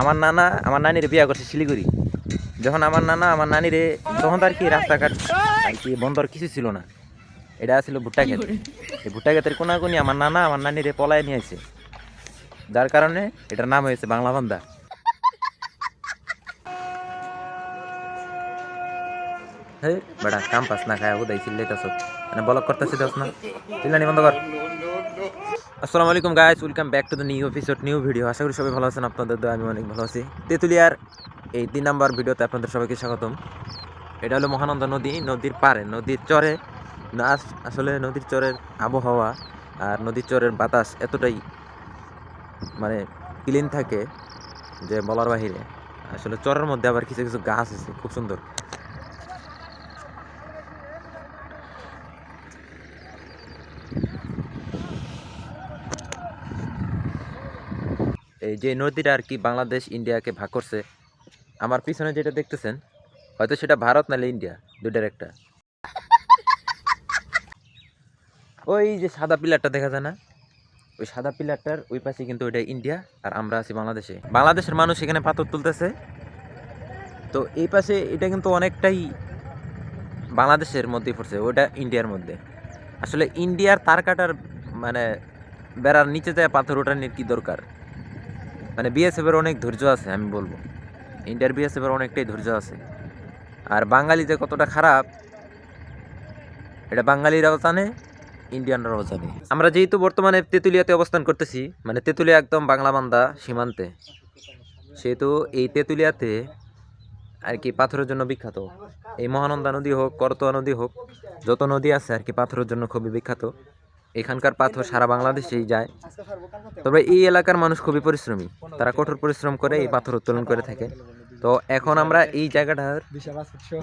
আমার নানা আমার নানিরে বিয়ে করছে শিলিগুড়ি। যখন আমার নানা আমার নানিরে তখন তো আর কি রাস্তাঘাট আর কি বন্দর কিছু ছিল না। এটা ছিল ভুট্টা ক্ষেত এই ভুট্টা ক্ষেতের কোনাকুনি আমার নানা আমার নানিরে পলায় নিয়ে আসে যার কারণে এটার নাম হয়েছে বাংলা বান্দা। হেই বেটা কাম পাস না খায় চিল্লাইতাছ। মানে ব্লক করতেছি দোস না। চিল্লানি বন্ধ কর। আসসালামু আলাইকুম guys welcome back to the new episode new video আশা করি সবাই ভালো আছেন, আপনাদের দয়া, আমি অনেক ভালো আছি। তেঁতুলিয়ার এই তিন নাম্বার ভিডিওতে আপনাদের সবাইকে স্বাগতম। এটা হলো মহানন্দা নদী, নদীর পারে নদীর চরে। আসলে নদীর চরের আবহাওয়া আর নদীর চরের বাতাস এতটাই মানে ক্লিন থাকে যে বলার বাহিরে। আসলে চরের মধ্যে আবার কিছু কিছু গাছ আছে, খুব সুন্দর। এই যে নদীটা আর কি বাংলাদেশ ইন্ডিয়াকে ভাগ করছে, আমার পিছনে যেটা দেখতেছেন, হয়তো সেটা ভারত নাহলে ইন্ডিয়া, দুইটার একটা। ওই যে সাদা পিলারটা দেখা যায় না? ওই সাদা পিলারটার ওই পাশে কিন্তু ওইটা ইন্ডিয়া আর আমরা আছি বাংলাদেশে। বাংলাদেশের মানুষ এখানে পাথর তুলতেছে। তো এই পাশে এটা কিন্তু অনেকটাই বাংলাদেশের মধ্যে পড়ছে ওটা ইন্ডিয়ার মধ্যে। আসলে ইন্ডিয়ার তার কাটার মানে বেড়ার নিচে যায় পাথর ওঠানোর কি দরকার? মানে বিএসএফ এর অনেক ধৈর্য আছে, আমি বলব। ইন্ডিয়ার বিএসএফ এর অনেকটাই ধৈর্য আছে। আর বাঙালি যে কতটা খারাপ, এটা বাঙালিরাও জানে ইন্ডিয়ানরাও জানে। আমরা যেহেতু বর্তমানে তেঁতুলিয়াতে অবস্থান করতেছি মানে তেঁতুলিয়া একদম বাংলা বান্দা সীমান্তে। সেহেতু এই তেঁতুলিয়াতে আর কি পাথরের জন্য বিখ্যাত। এই মহানন্দা নদী হোক, করতোয়া নদী হোক, যত নদী আছে আর কি পাথরের জন্য খুবই বিখ্যাত। এখানকার পাথর সারা বাংলাদেশেই যায়। তবে এই এলাকার মানুষ খুবই পরিশ্রমী। তারা কঠোর পরিশ্রম করে এই পাথর উত্তোলন করে থাকে। তো এখন আমরা এই জায়গাটার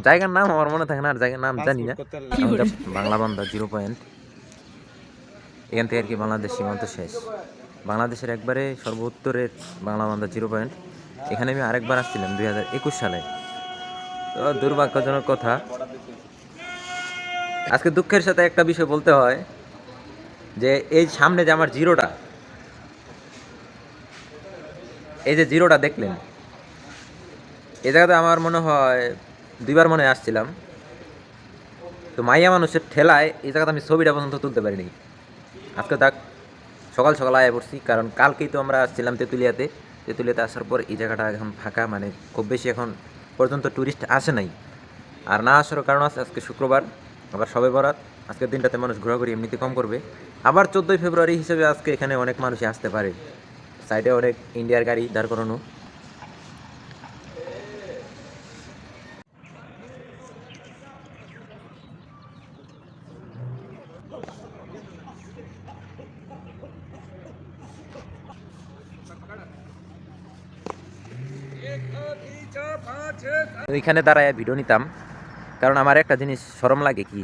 জায়গার নাম আমার মনে থাকে না আর জায়গার নাম জানি না। বাংলা বান্দা জিরো পয়েন্ট। এখান থেকে আর কি বাংলাদেশ সীমান্ত শেষ। বাংলাদেশের একবারে সর্বোত্তরের বাংলা বান্দা জিরো পয়েন্ট। এখানে আমি আরেকবার আসছিলাম দুই হাজার একুশ সালে। তো দুর্ভাগ্যজনক কথা। আজকে দুঃখের সাথে একটা বিষয় বলতে হয়। যে এই সামনে যে আমার জিরোটা, এই যে জিরোটা দেখলেন এই জায়গাতে আমার মনে হয় দুইবার মনে আসছিলাম। তো মাইয়া মানুষের ঠেলায় এই জায়গাতে আমি ছবিটা পর্যন্ত তুলতে পারিনি। আজকে তাক সকাল সকাল আয়া পড়ছি, কারণ কালকেই তো আমরা আসছিলাম তেঁতুলিয়াতে। তেঁতুলিয়াতে আসার পর এই জায়গাটা এখন ফাঁকা মানে খুব বেশি এখন পর্যন্ত ট্যুরিস্ট আসে নাই। আর না আসার কারণ আছে, আজকে শুক্রবার, আবার সবে বরাত। আজকের দিনটাতে মানুষ ঘোরাঘুরি এমনিতে কম করবে। আবার চোদ্দোই ফেব্রুয়ারি হিসেবে আজকে এখানে অনেক মানুষই আসতে পারে। সাইডে অনেক ইন্ডিয়ার গাড়ি দাঁড় করানো। ওইখানে দাঁড়ায় ভিডিও নিতাম। কারণ আমার একটা জিনিস সরম লাগে কি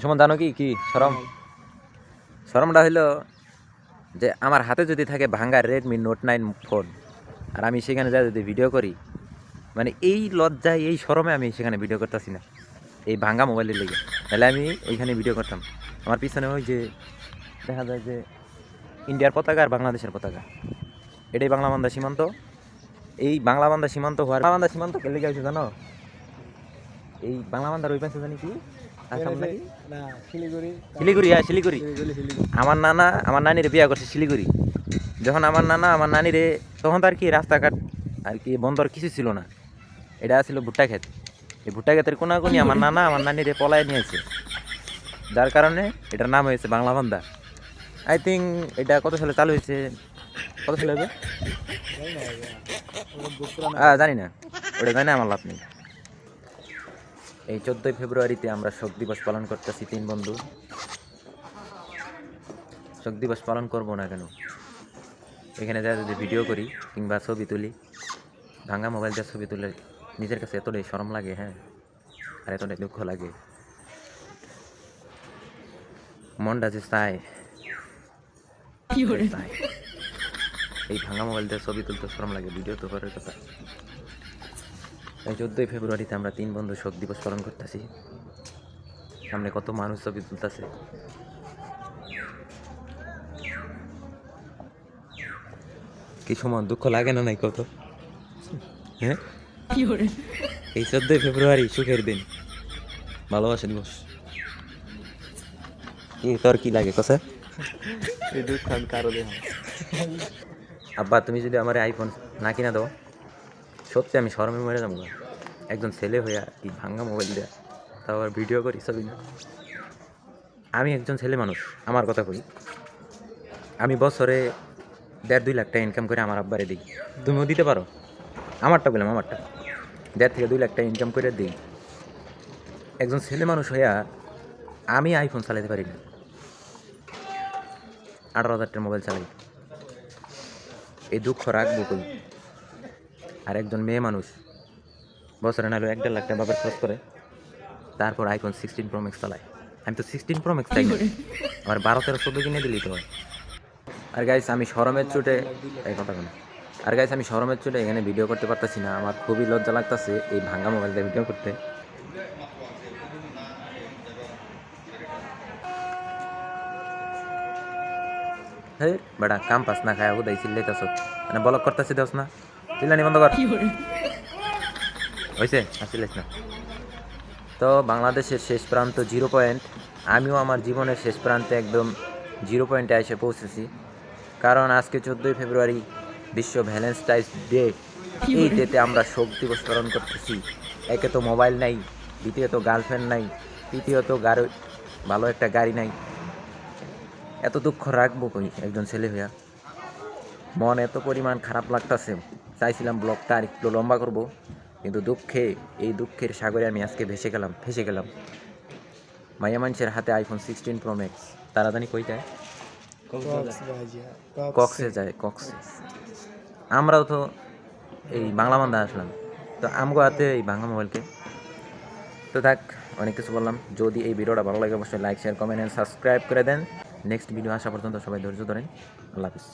সমান জানো কি কি সরম? সরমটা হইল যে আমার হাতে যদি থাকে ভাঙ্গা রেডমি নোট নাইন ফোন আর আমি সেখানে যা যদি ভিডিও করি মানে এই লজ্জায় এই সরমে আমি সেখানে ভিডিও করতেছি না। এই ভাঙ্গা মোবাইলের লেগে। তাহলে আমি এইখানে ভিডিও করতাম। আমার পিছনে ওই যে দেখা যায় যে ইন্ডিয়ার পতাকা আর বাংলাদেশের পতাকা। এটাই বাংলা বান্দা সীমান্ত। এই বাংলা বান্দা সীমান্ত হওয়ার বাংলা বান্দা সীমান্ত কেলে গেছে জানো? এই বাংলা বান্দার ওই পাশে জানি কি? শিলিগুড়ি। হ্যাঁ শিলিগুড়ি। আমার নানা আমার নানিরে বিয়ে করছে শিলিগুড়ি। যখন আমার নানা আমার নানিরে তখন তো আর কি রাস্তাঘাট আর কি বন্দর কিছু ছিল না। এটা ছিল ভুট্টা ক্ষেত। এই ভুট্টা ক্ষেতের কোনাকুনি আমার নানা আমার নানিরে পলায় নিয়েছে যার কারণে এটার নাম হয়েছে বাংলা বান্দা। আই থিঙ্ক এটা কত সালে চালু হয়েছে? কত সালে হবে? জানি না ওটা জানি না। আমার লাভ নেই। এই চোদ্দোই ফেব্রুয়ারিতে আমরা শোক দিবস পালন করতেছি তিন বন্ধু। শোক দিবস পালন করব না কেন? এখানে যা যদি ভিডিও করি কিংবা ছবি তুলি ভাঙা মোবাইল দিয়ে ছবি তুলে নিজের কাছে এতটাই শরম লাগে হ্যাঁ? আর এতটাই দুঃখ লাগে। মনটা যে চায়। এই ভাঙা মোবাইল দিয়ে ছবি তুলতে শরম লাগে ভিডিও তো করার কথা। এই চোদ্দোই ফেব্রুয়ারিতে আমরা তিন বন্ধু শোক দিবস পালন করতেছি। সামনে কত মানুষ ছবি তুলতেছে। কি সময় দুঃখ লাগে না নাই কত? হ্যাঁ? এই চোদ্দই ফেব্রুয়ারি সুখের দিন। ভালোবাসা দিবস কি তোর কি লাগে কসে? দেহ আব্বা তুমি যদি আমার আইফোন না কিনা দাও। সত্যি আমি শরমে মরে যাব। একজন ছেলে হইয়া এই ভাঙ্গা মোবাইল দেয়া তাও আবার ভিডিও করি, ছবি না। আমি একজন ছেলে মানুষ, আমার কথা কই। আমি বছরে দেড় দুই লাখ টাকা ইনকাম করে আমার আব্বারে দিই। তুমিও দিতে পারো। আমারটা বললাম, আমারটা। দেড় থেকে দুই লাখ টাকা ইনকাম করে দিই। একজন ছেলে মানুষ হইয়া আমি আইফোন চালাতে পারি না। আঠারো হাজারটার মোবাইল চালাই। এই দুঃখ রাখব কই? আর একজন মেয়ে মানুষ। বছরে নাহলে এক দেড় লাখ টাকা বাপের খরচ করে। তারপর আইফোন সিক্সটিন প্রো ম্যাক্স চালায়। আমি তো সিক্সটিন প্রো ম্যাক্স চাই। আমার বারো তেরো চোদ্দ কিনে দিলেই তো হয়। আর গাইস আমি শরমের চোটে এই কথা কেন আর গাইস আমি শরমের চোটে এখানে ভিডিও করতে পারতেছি না। আমার খুবই লজ্জা লাগতেছে এই ভাঙ্গা মোবাইল দিয়ে ভিডিও করতে। হে বেটা কাম পাস না খায় উদয় চিল্লাইতেছ। মানে ব্লক করতেছি দোস না। চিল্লানি বন্ধ কর। হয়েছে চিল্লাইস না। তো বাংলাদেশের শেষ প্রান্ত জিরো পয়েন্ট আমিও আমার জীবনের শেষ প্রান্তে একদম জিরো পয়েন্টে এসে পৌঁছেছি। কারণ আজকে চোদ্দোই ফেব্রুয়ারি বিশ্ব ভ্যালেন্টাইন্স ডে। এই ডেতে আমরা শোক দিবস পালন করতেছি। একে তো মোবাইল নাই দ্বিতীয়ত গার্লফ্রেন্ড নাই তৃতীয়ত গাড়ি ভালো একটা গাড়ি নাই। এত দুঃখ রাখব কই একজন ছেলে হইয়া? মন এত পরিমাণ খারাপ লাগতাছে। চাইছিলাম ব্লগটা আর একটু লম্বা করব কিন্তু দুঃখে এই দুঃখের সাগরে আমি আজকে ভেসে গেলাম ফেসে গেলাম। মাইয়া মানুষের হাতে আইফোন সিক্সটিন প্রো ম্যাক্স তারা জানি কই যায় কক্সে যায় কক্সে আমরাও তো এই বাংলা বান্ধা আসলাম। তো আমগো হাতে এই বাংলা মোবাইলকে। তো থাক অনেক কিছু বললাম। যদি এই ভিডিওটা ভালো লাগে অবশ্যই like share comment and subscribe করে দেন। নেক্সট ভিডিও আসা পর্যন্ত সবাই ধৈর্য ধরেন। আল্লাহ হাফিজ।